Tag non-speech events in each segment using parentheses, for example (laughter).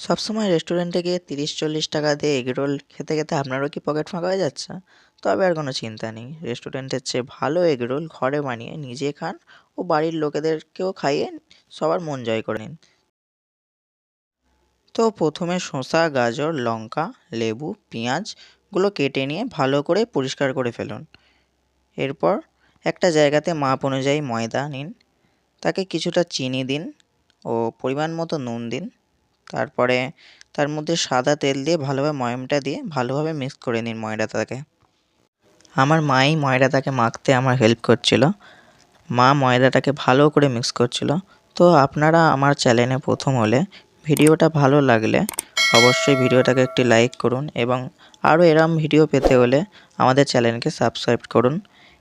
সবসময় রেস্টুরেন্টে গিয়ে তিরিশ, চল্লিশ টাকা দিয়ে এগরোল খেতে খেতে আপনারও কি পকেট ফাঁকা হয়ে যাচ্ছে? তবে আর কোনো চিন্তা নেই। রেস্টুরেন্টের চেয়ে ভালো এগরোল ঘরে বানিয়ে নিজে খান ও বাড়ির লোকেদেরকেও খাইয়ে সবার মন জয় করে নিন। তো প্রথমে শসা, গাজর, লঙ্কা, লেবু পেঁয়াজগুলো কেটে নিয়ে ভালো করে পরিষ্কার করে ফেলুন। এরপর একটা জায়গাতে মাপ অনুযায়ী ময়দা নিন। তাকে কিছুটা চিনি দিন ও পরিমাণ মতো নুন দিন। তারপরে তার মধ্যে সাদা তেল দিয়ে ভালোভাবে ময়মটা দিয়ে ভালোভাবে মিক্স করে নিন ময়দাটাকে। আমার মাই ময়দাটাকে মাখতে আমার হেল্প করছিল। মা ময়দাটাকে ভালো করে মিক্স করছিল। তো আপনারা আমার চ্যানেলে প্রথম হলে ভিডিওটা ভালো লাগলে অবশ্যই ভিডিওটাকে একটি লাইক করুন এবং আরও এরম ভিডিও পেতে হলে আমাদের চ্যানেলকে সাবস্ক্রাইব করুন।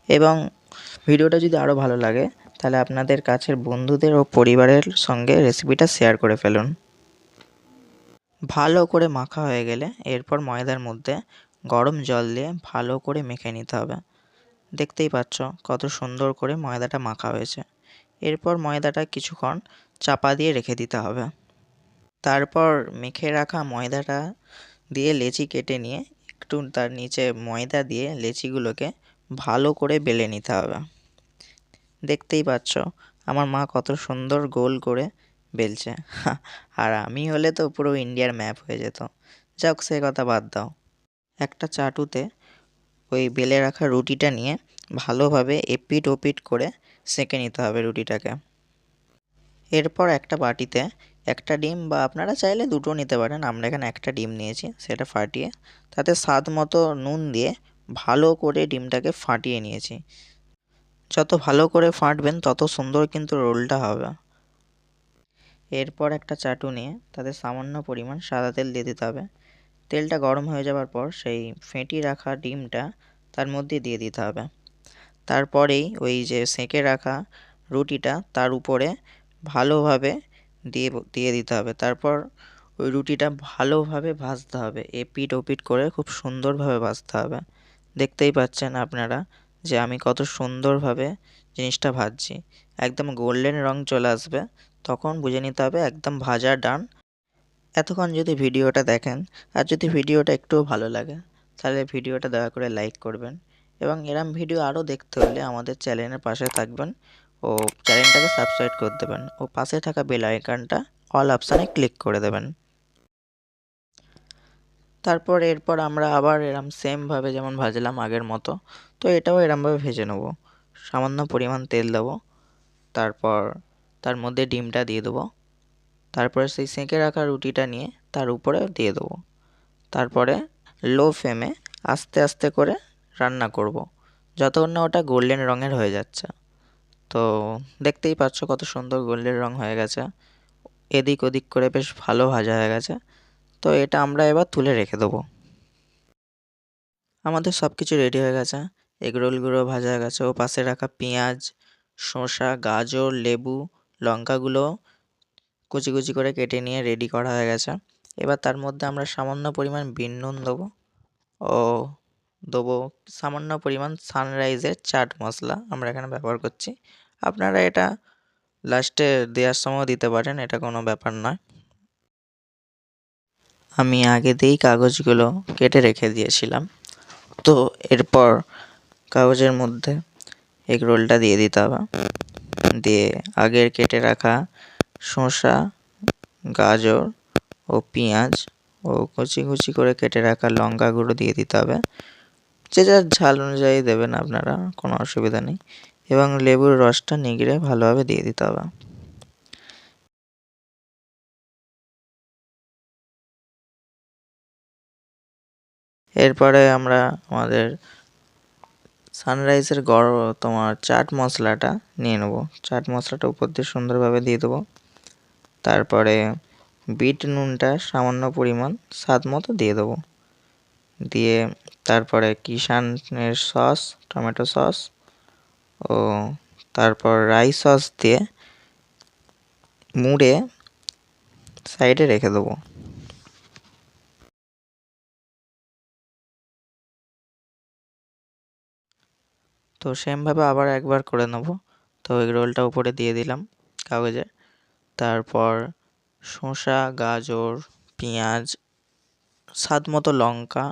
এবং ভিডিওটা যদি আরও ভালো লাগে তাহলে আপনাদের কাছের বন্ধুদের ও পরিবারের সঙ্গে রেসিপিটা শেয়ার করে ফেলুন। ভালো করে মাখা হয়ে গেলে এরপর ময়দার মধ্যে গরম জল দিয়ে ভালো করে মেখে নিতে হবে। দেখতেই পাচ্ছ কত সুন্দর করে ময়দাটা মাখা হয়েছে। এরপর ময়দাটা কিছুক্ষণ চাপা দিয়ে রেখে দিতে হবে। তারপর মেখে রাখা ময়দাটা দিয়ে লেচি কেটে নিয়ে একটু তার নিচে ময়দা দিয়ে লেচিগুলোকে ভালো করে বেলে নিতে হবে। দেখতেই পাচ্ছ আমার মা কত সুন্দর গোল করে বেলছে। (laughs) আর আমি হলে তো পুরো ইন্ডিয়ার ম্যাপ হয়ে যেত। যাক, সে কথা বাদ দাও। একটা চাটুতে ওই বেলে রাখা রুটিটা নিয়ে ভালোভাবে এপিট ওপিট করে সেঁকে নিতে হবে রুটিটাকে। এরপর একটা বাটিতে একটা ডিম বা আপনারা চাইলে দুটো নিতে পারেন। আমরা এখানে একটা ডিম নিয়েছি, সেটা ফাটিয়ে তাতে স্বাদ মতো নুন দিয়ে ভালো করে ডিমটাকে ফাটিয়ে নিয়েছি। যত ভালো করে ফাটবেন, তত সুন্দর কিন্তু রোলটা হবে। এরপর একটা চাটু নিয়ে তাতে সামান্য পরিমাণ সাদা তেল দিয়ে দিতে হবে। তেলটা গরম হয়ে যাওয়ার পর সেই ফেঁটি রাখা ডিমটা তার মধ্যে দিয়ে দিতে হবে। তারপরেই ওই যে সেঁকে রাখা রুটিটা তার উপরে ভালোভাবে দিয়ে দিয়ে দিতে হবে। তারপর ওই রুটিটা ভালোভাবে ভাজতে হবে। এপিট ওপিট করে খুব সুন্দরভাবে ভাজতে হবে। দেখতেই পাচ্ছেন আপনারা যে আমি কত সুন্দরভাবে জিনিসটা ভাজছি। একদম গোল্ডেন রং চলে আসবে। তখন বুঝে নিতে হবে একদম ভাজা, ডান। এতক্ষণ যদি ভিডিওটা দেখেন আর যদি ভিডিওটা একটুও ভালো লাগে, তাহলে ভিডিওটা দয়া করে লাইক করবেন এবং এরম ভিডিও আরও দেখতে হলে আমাদের চ্যানেলের পাশে থাকবেন ও চ্যানেলটাকে সাবস্ক্রাইব করে দেবেন ও পাশে থাকা বেল আইকনটা অল অপশানে ক্লিক করে দেবেন। তারপর এরপর আমরা আবার এরম সেমভাবে যেমন ভাজলাম আগের মতো, তো এটাও এরমভাবে ভেজে নেব। সামান্য পরিমাণ তেল দেবো। তারপর তার মধ্যে ডিমটা দিয়ে দেবো। তারপরে সেই সেঁকে রাখা রুটিটা নিয়ে তার উপরে দিয়ে দেবো। তারপরে লো ফ্লেমে আস্তে আস্তে করে রান্না করব যতক্ষণ না ওটা গোল্ডেন রঙের হয়ে যাচ্ছে। তো দেখতেই পাচ্ছ কত সুন্দর গোল্ডেন রং হয়ে গেছে। এদিক ওদিক করে বেশ ভালো ভাজা হয়ে গেছে। তো এটা আমরা এবার তুলে রেখে দেবো। আমাদের সব কিছু রেডি হয়ে গেছে। এগরোলগুলো ভাজা হয়ে গেছে। ও পাশে রাখা পেঁয়াজ, শসা, গাজর, লেবু লঙ্কাগুলো কুচি কুচি করে কেটে নিয়ে রেডি করা হয়ে গেছে। এবার তার মধ্যে আমরা সামান্য পরিমাণ বিন নুন দেবো ও দেবো সামান্য পরিমাণ সানরাইজের চাট মশলা আমরা এখানে ব্যবহার করছি। আপনারা এটা লাস্টে দেওয়ার সময়ও দিতে পারেন, এটা কোনো ব্যাপার নয়। আমি আগে দিয়েই কাগজগুলো কেটে রেখে দিয়েছিলাম। তো এরপর কাগজের মধ্যে এগ রোলটা দিয়ে দিতে হবে। দিয়ে আগের কেটে রাখা শসা, গাজর ও পেঁয়াজ ও কুচি কুচি করে কেটে রাখা লঙ্কাগুলো দিয়ে দিতে হবে। যে যার ঝাল অনুযায়ী দেবেন আপনারা, কোনো অসুবিধা নেই। এবং লেবুর রসটা নিগড়ে ভালোভাবে দিয়ে দিতে হবে। এরপরে আমরা আমাদের সানরাইজের গড়, তোমার চাট মশলাটা নিয়ে নেব। চাট মশলাটা উপর দিয়ে সুন্দরভাবে দিয়ে দেবো। তারপরে বিট নুনটা সামান্য পরিমাণ স্বাদ মতো দিয়ে দেবো। দিয়ে তারপরে কিষানের সস, টমেটো সস ও তারপর রাই সস দিয়ে মুড়ে সাইডে রেখে দেবো। তো সেমভাবে আবার একবার করে নেব। তো এগ রোলটা উপরে দিয়ে দিলাম কাগজে। তারপর শসা, গাজর, পেঁয়াজ, স্বাদ মতো লঙ্কা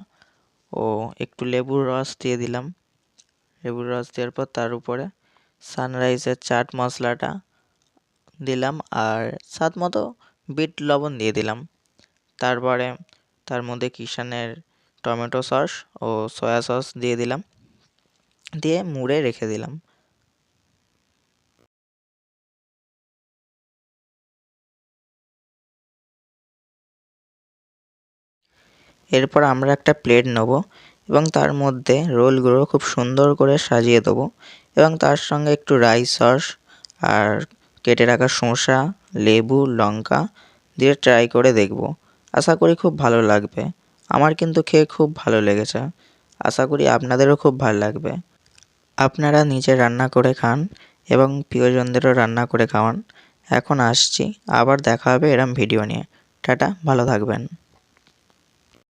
ও একটু লেবুর রস দিয়ে দিলাম। লেবুর রস দেওয়ার পর তার উপরে সানরাইজের চাট মশলাটা দিলাম আর স্বাদ মতো বিট লবণ দিয়ে দিলাম। তারপরে তার মধ্যে কিষানের টমেটো সস ও সয়া সস দিয়ে দিলাম। দিয়ে মুড়ে রেখে দিলাম। এরপর আমরা একটা প্লেট নেব এবং তার মধ্যে রোলগুলো খুব সুন্দর করে সাজিয়ে দেবো এবং তার সঙ্গে একটু রাইস সস আর কেটে রাখা শসা, লেবু, লঙ্কা দিয়ে ট্রাই করে দেখব। আশা করি খুব ভালো লাগবে। আমার কিন্তু খেয়ে খুব ভালো লেগেছে। আশা করি আপনাদেরও খুব ভালো লাগবে। আপনারা নিজে রান্না করে খান এবং প্রিয়জনদেরও রান্না করে খাওয়ান। এখন আসছি, আবার দেখা হবে এরম ভিডিও নিয়ে। টাটা, ভালো থাকবেন।